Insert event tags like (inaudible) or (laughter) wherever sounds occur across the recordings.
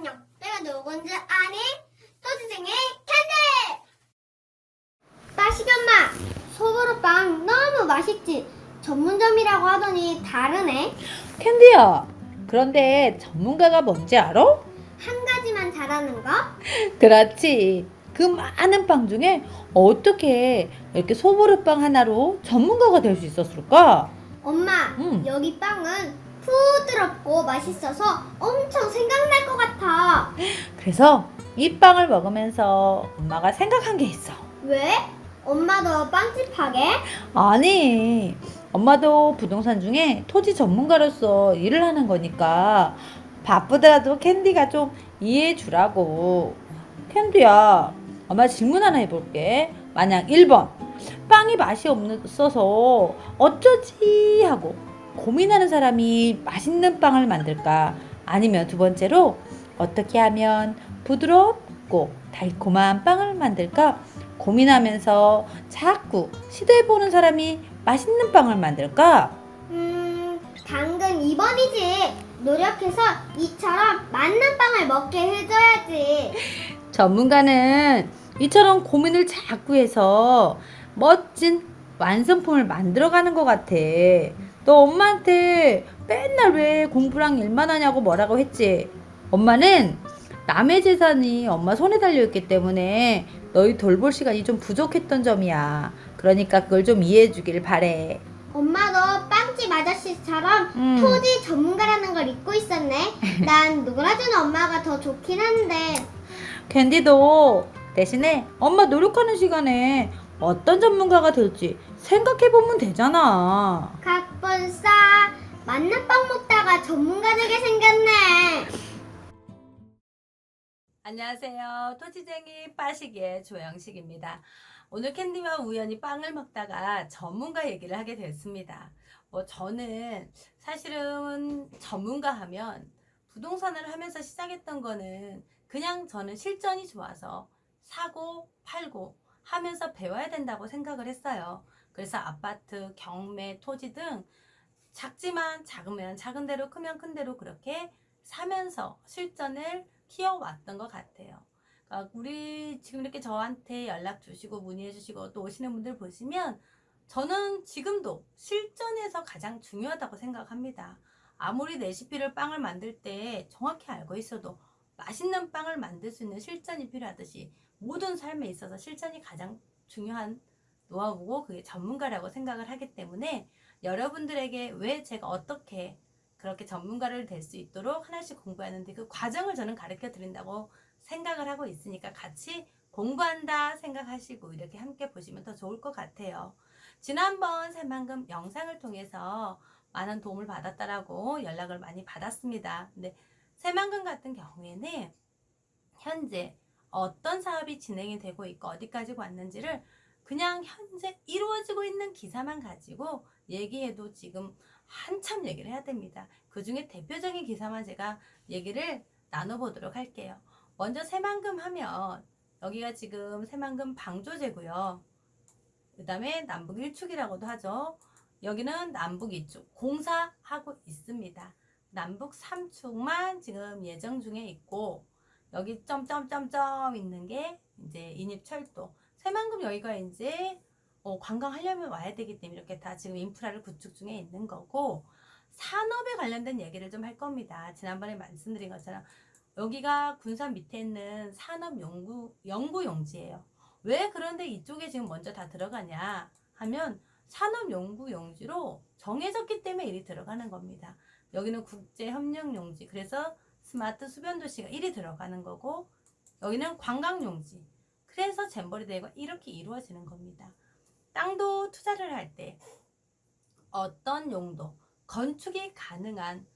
안녕. 내가 누군지 아니? 토지생의 캔디! 빠시기 엄마, 소보로빵 너무 맛있지? 전문점이라고 하더니 다르네. 캔디야, 그런데 전문가가 뭔지 알아? 한 가지만 잘하는 거? (laughs) 그렇지. 그 많은 빵 중에 어떻게 이렇게 소보루빵 하나로 전문가가 될 수 있었을까? 엄마, 음. 여기 빵은 부드럽고 맛있어서 엄청 생각날 것 같아. 그래서 이 빵을 먹으면서 엄마가 생각한 게 있어. 왜? 엄마도 빵집 하게? 아니, 엄마도 부동산 중에 토지 전문가로서 일을 하는 거니까 바쁘더라도 캔디가 좀 이해해 주라고. 캔디야, 엄마 질문 하나 해볼게. 만약 1번, 빵이 맛이 없어서 어쩌지 하고 고민하는 사람이 맛있는 빵을 만들까? 아니면 두 번째로, 어떻게 하면 부드럽고 달콤한 빵을 만들까? 고민하면서 자꾸 시도해보는 사람이 맛있는 빵을 만들까? 음, 당근 2번이지. 노력해서 이처럼 맞는 빵을 먹게 해줘야지. (laughs) 전문가는 이처럼 고민을 자꾸 해서 멋진 완성품을 만들어가는 것 같아. 너 엄마한테 맨날 왜 공부랑 일만 하냐고 뭐라고 했지? 엄마는 남의 재산이 엄마 손에 달려있기 때문에 너희 돌볼 시간이 좀 부족했던 점이야. 그러니까 그걸 좀 이해해 주길 바래. 엄마도 빵집 아저씨처럼 음. 토지 전문가라는 걸 잊고 있었네. (laughs) 난 놀아주는 엄마가 더 좋긴 한데. 캔디도 대신에 엄마 노력하는 시간에 어떤 전문가가 될지 생각해 보면 되잖아. 각 본싸 맞는 빵 먹다가 전문가 되게 생겼네. 안녕하세요. 토지쟁이 빠시기의 조영식입니다. 오늘 캔디와 우연히 빵을 먹다가 전문가 얘기를 하게 됐습니다. 뭐 저는 사실은 전문가 하면 부동산을 하면서 시작했던 거는 그냥 저는 실전이 좋아서 사고 팔고 하면서 배워야 된다고 생각을 했어요. 그래서 아파트, 경매, 토지 등 작지만 작으면 작은 대로 크면 큰 대로 그렇게 사면서 실전을 키워왔던 것 같아요. 그러니까 우리 지금 이렇게 저한테 연락 주시고 문의해 주시고 또 오시는 분들 보시면 저는 지금도 실전에서 가장 중요하다고 생각합니다. 아무리 레시피를 빵을 만들 때 정확히 알고 있어도 맛있는 빵을 만들 수 있는 실전이 필요하듯이 모든 삶에 있어서 실전이 가장 중요한 노하우고 그게 전문가라고 생각을 하기 때문에 여러분들에게 왜 제가 어떻게 그렇게 전문가를 될 수 있도록 하나씩 공부하는데 그 과정을 저는 가르쳐 드린다고 생각을 하고 있으니까 같이 공부한다 생각하시고 이렇게 함께 보시면 더 좋을 것 같아요. 지난번 새만금 영상을 통해서 많은 도움을 받았다라고 연락을 많이 받았습니다. 근데 새만금 같은 경우에는 현재 어떤 사업이 진행이 되고 있고 어디까지 왔는지를 그냥 현재 이루어지고 있는 기사만 가지고 얘기해도 지금 한참 얘기를 해야 됩니다. 그 중에 대표적인 기사만 제가 얘기를 나눠보도록 할게요. 먼저 새만금 하면 여기가 지금 새만금 방조제고요. 그 다음에 남북 1축이라고도 하죠. 여기는 남북 2축 공사하고 있습니다. 남북 3축만 지금 예정 중에 있고 여기 점점점점 있는 게 이제 인입철도 새만금 여기가 이제 어, 관광하려면 와야 되기 때문에 이렇게 다 지금 인프라를 구축 중에 있는 거고 산업에 관련된 얘기를 좀 할 겁니다. 지난번에 말씀드린 것처럼 여기가 군산 밑에 있는 산업 연구 연구 용지예요. 왜 그런데 이쪽에 지금 먼저 다 들어가냐 하면 산업 연구 용지로 정해졌기 때문에 일이 들어가는 겁니다. 여기는 국제 협력 용지. 그래서 스마트 수변 도시가 일이 들어가는 거고 여기는 관광 용지. 그래서 잼버리 대회가 이렇게 이루어지는 겁니다. 땅도 투자를 할 때 어떤 용도, 건축이 가능한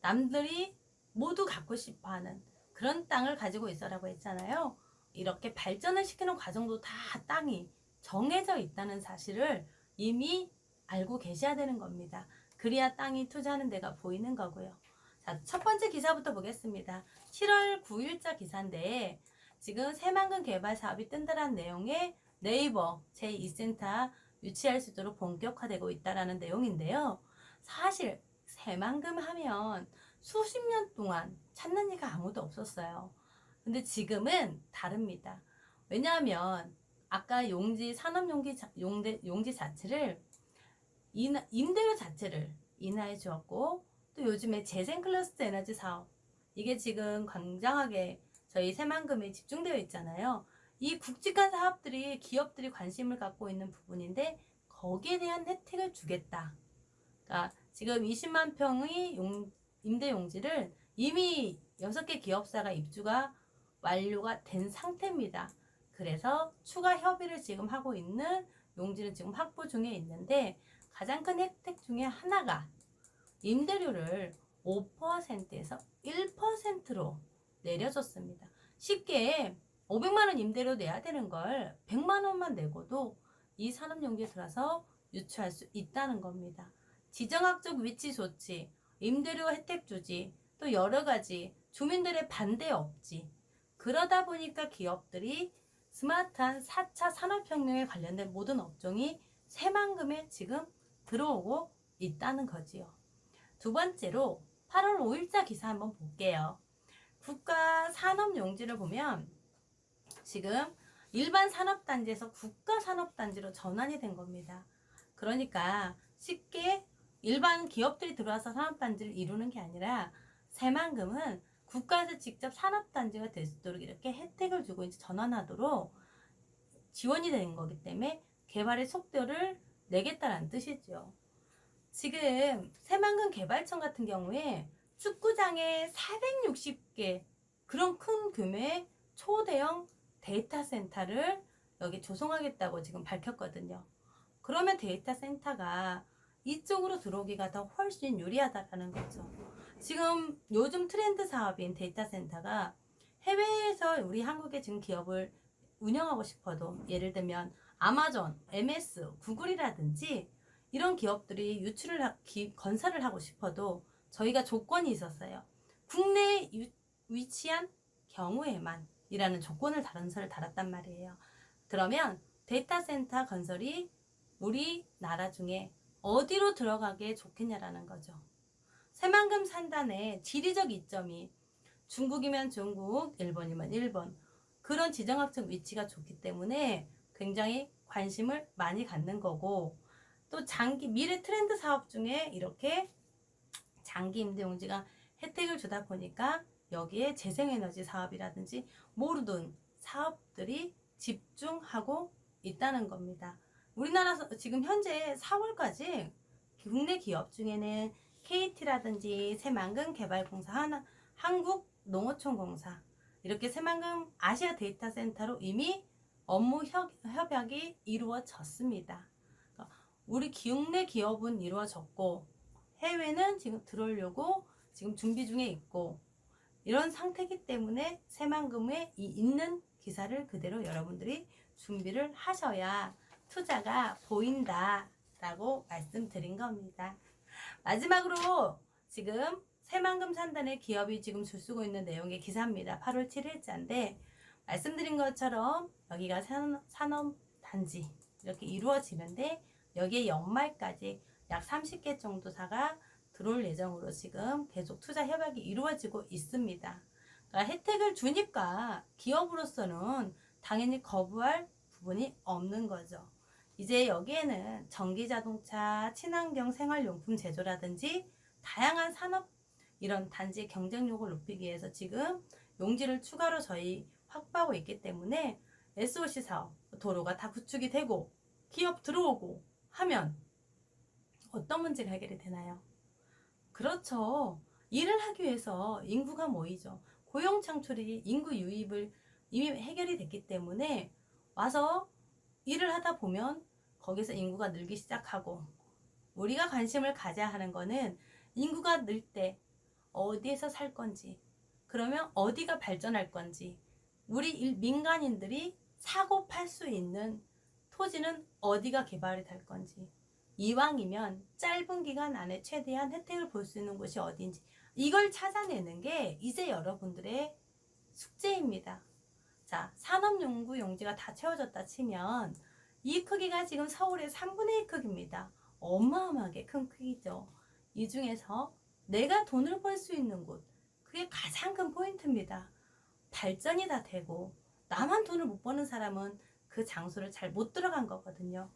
남들이 모두 갖고 싶어 하는 그런 땅을 가지고 있어라고 했잖아요. 이렇게 발전을 시키는 과정도 다 땅이 정해져 있다는 사실을 이미 알고 계셔야 되는 겁니다. 그래야 땅이 투자하는 데가 보이는 거고요. 자, 첫 번째 기사부터 보겠습니다. 7월 9일자 기사인데 지금 새만금 개발 사업이 뜬다란 내용의 네이버 제2센터 유치할 수 있도록 본격화되고 있다라는 내용인데요. 사실 새만금 하면 수십 년 동안 찾는 이가 아무도 없었어요. 근데 지금은 다릅니다. 왜냐하면 아까 용지 산업용지 자- 용대, 용지 자체를 인하, 임대료 자체를 인하해 주었고 또 요즘에 재생 클러스터 에너지 사업 이게 지금 굉장하게 저희 새만금에 집중되어 있잖아요. 이 굵직한 사업들이 기업들이 관심을 갖고 있는 부분인데 거기에 대한 혜택을 주겠다. 그러니까 지금 20만 평의 용, 임대 용지를 이미 6개 기업사가 입주가 완료가 된 상태입니다. 그래서 추가 협의를 지금 하고 있는 용지는 지금 확보 중에 있는데 가장 큰 혜택 중에 하나가 임대료를 5%에서 1%로 내려줬습니다. 쉽게 500만 원 임대료 내야 되는 걸 100만 원만 내고도 이 산업용지에 들어서 유치할 수 있다는 겁니다. 지정학적 위치 좋지, 임대료 혜택 주지, 또 여러 가지 주민들의 반대 없지. 그러다 보니까 기업들이 스마트한 4차 산업혁명에 관련된 모든 업종이 새만금에 지금 들어오고 있다는 거지요. 두 번째로 8월 5일자 기사 한번 볼게요. 국가 산업 용지를 보면 지금 일반 산업단지에서 국가 산업단지로 전환이 된 겁니다. 그러니까 쉽게 일반 기업들이 들어와서 산업단지를 이루는 게 아니라 새만금은 국가에서 직접 산업단지가 될 수 있도록 이렇게 혜택을 주고 이제 전환하도록 지원이 되는 거기 때문에 개발의 속도를 내겠다라는 뜻이죠. 지금 새만금 개발청 같은 경우에 축구장에 460개 그런 큰 규모의 초대형 데이터 센터를 여기 조성하겠다고 지금 밝혔거든요. 그러면 데이터 센터가 이쪽으로 들어오기가 더 훨씬 유리하다라는 거죠. 지금 요즘 트렌드 사업인 데이터 센터가 해외에서 우리 한국의 지금 기업을 운영하고 싶어도 예를 들면 아마존, MS, 구글이라든지 이런 기업들이 유출을 하, 기, 건설을 하고 싶어도 저희가 조건이 있었어요. 국내에 유- 위치한 경우에만 이라는 조건을 단서를 달았단 말이에요. 그러면 데이터 센터 건설이 우리나라 중에 어디로 들어가게 좋겠냐라는 거죠. 새만금 산단의 지리적 이점이 중국이면 중국, 일본이면 일본 그런 지정학적 위치가 좋기 때문에 굉장히 관심을 많이 갖는 거고 또 장기 미래 트렌드 사업 중에 이렇게 장기 임대 용지가 혜택을 주다 보니까 여기에 재생에너지 사업이라든지 모르던 사업들이 집중하고 있다는 겁니다. 우리나라 지금 현재 4월까지 국내 기업 중에는 KT라든지 새만금 개발공사 하나, 한국농어촌공사 이렇게 새만금 아시아 데이터 센터로 이미 업무 협, 협약이 이루어졌습니다. 그러니까 우리 국내 기업은 이루어졌고 해외는 지금 들어오려고 지금 준비 중에 있고 이런 상태이기 때문에 새만금에 이 있는 기사를 그대로 여러분들이 준비를 하셔야 투자가 보인다 라고 말씀드린 겁니다. 마지막으로 지금 새만금 산단의 기업이 지금 줄 쓰고 있는 내용의 기사입니다. 8월 7일자인데 말씀드린 것처럼 여기가 산- 산업단지 이렇게 이루어지는데 여기에 연말까지 약 30개 정도 사가 들어올 예정으로 지금 계속 투자 협약이 이루어지고 있습니다. 그러니까 혜택을 주니까 기업으로서는 당연히 거부할 부분이 없는 거죠. 이제 여기에는 전기 자동차, 친환경 생활용품 제조라든지 다양한 산업 이런 단지의 경쟁력을 높이기 위해서 지금 용지를 추가로 저희 확보하고 있기 때문에 SOC 사업, 도로가 다 구축이 되고 기업 들어오고 하면 어떤 문제가 해결이 되나요? 그렇죠. 일을 하기 위해서 인구가 모이죠. 고용 창출이 인구 유입을 이미 해결이 됐기 때문에 와서 일을 하다 보면 거기서 인구가 늘기 시작하고 우리가 관심을 가져야 하는 거는 인구가 늘 때 어디에서 살 건지 그러면 어디가 발전할 건지 우리 일- 민간인들이 사고 팔 수 있는 토지는 어디가 개발이 될 건지 이왕이면 짧은 기간 안에 최대한 혜택을 볼 수 있는 곳이 어딘지 이걸 찾아내는 게 이제 여러분들의 숙제입니다. 자, 산업연구 용지가 다 채워졌다 치면 이 크기가 지금 서울의 3분의 1 크기입니다. 어마어마하게 큰 크기죠. 이 중에서 내가 돈을 벌 수 있는 곳. 그게 가장 큰 포인트입니다. 발전이 다 되고 나만 돈을 못 버는 사람은 그 장소를 잘 못 들어간 거거든요.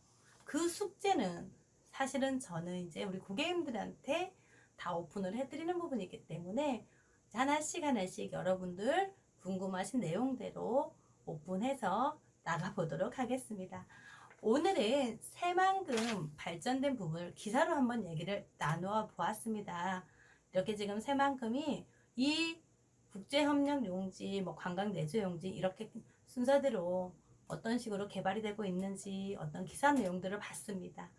그 숙제는 사실은 저는 이제 우리 고객님들한테 다 오픈을 해드리는 부분이기 때문에 하나씩 하나씩 여러분들 궁금하신 내용대로 오픈해서 나가보도록 하겠습니다. 오늘은 새만금 발전된 부분을 기사로 한번 얘기를 나누어 보았습니다. 이렇게 지금 새만금이 이 국제협력 용지, 뭐 관광 내주 용지 이렇게 순서대로 어떤 식으로 개발이 되고 있는지 어떤 기사 내용들을 봤습니다.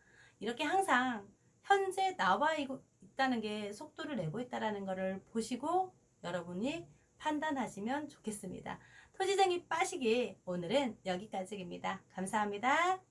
이렇게 항상 현재 나와 있다는 게 속도를 내고 있다라는 것을 보시고 여러분이 판단하시면 좋겠습니다. 토지쟁이 빠시기 오늘은 여기까지입니다. 감사합니다.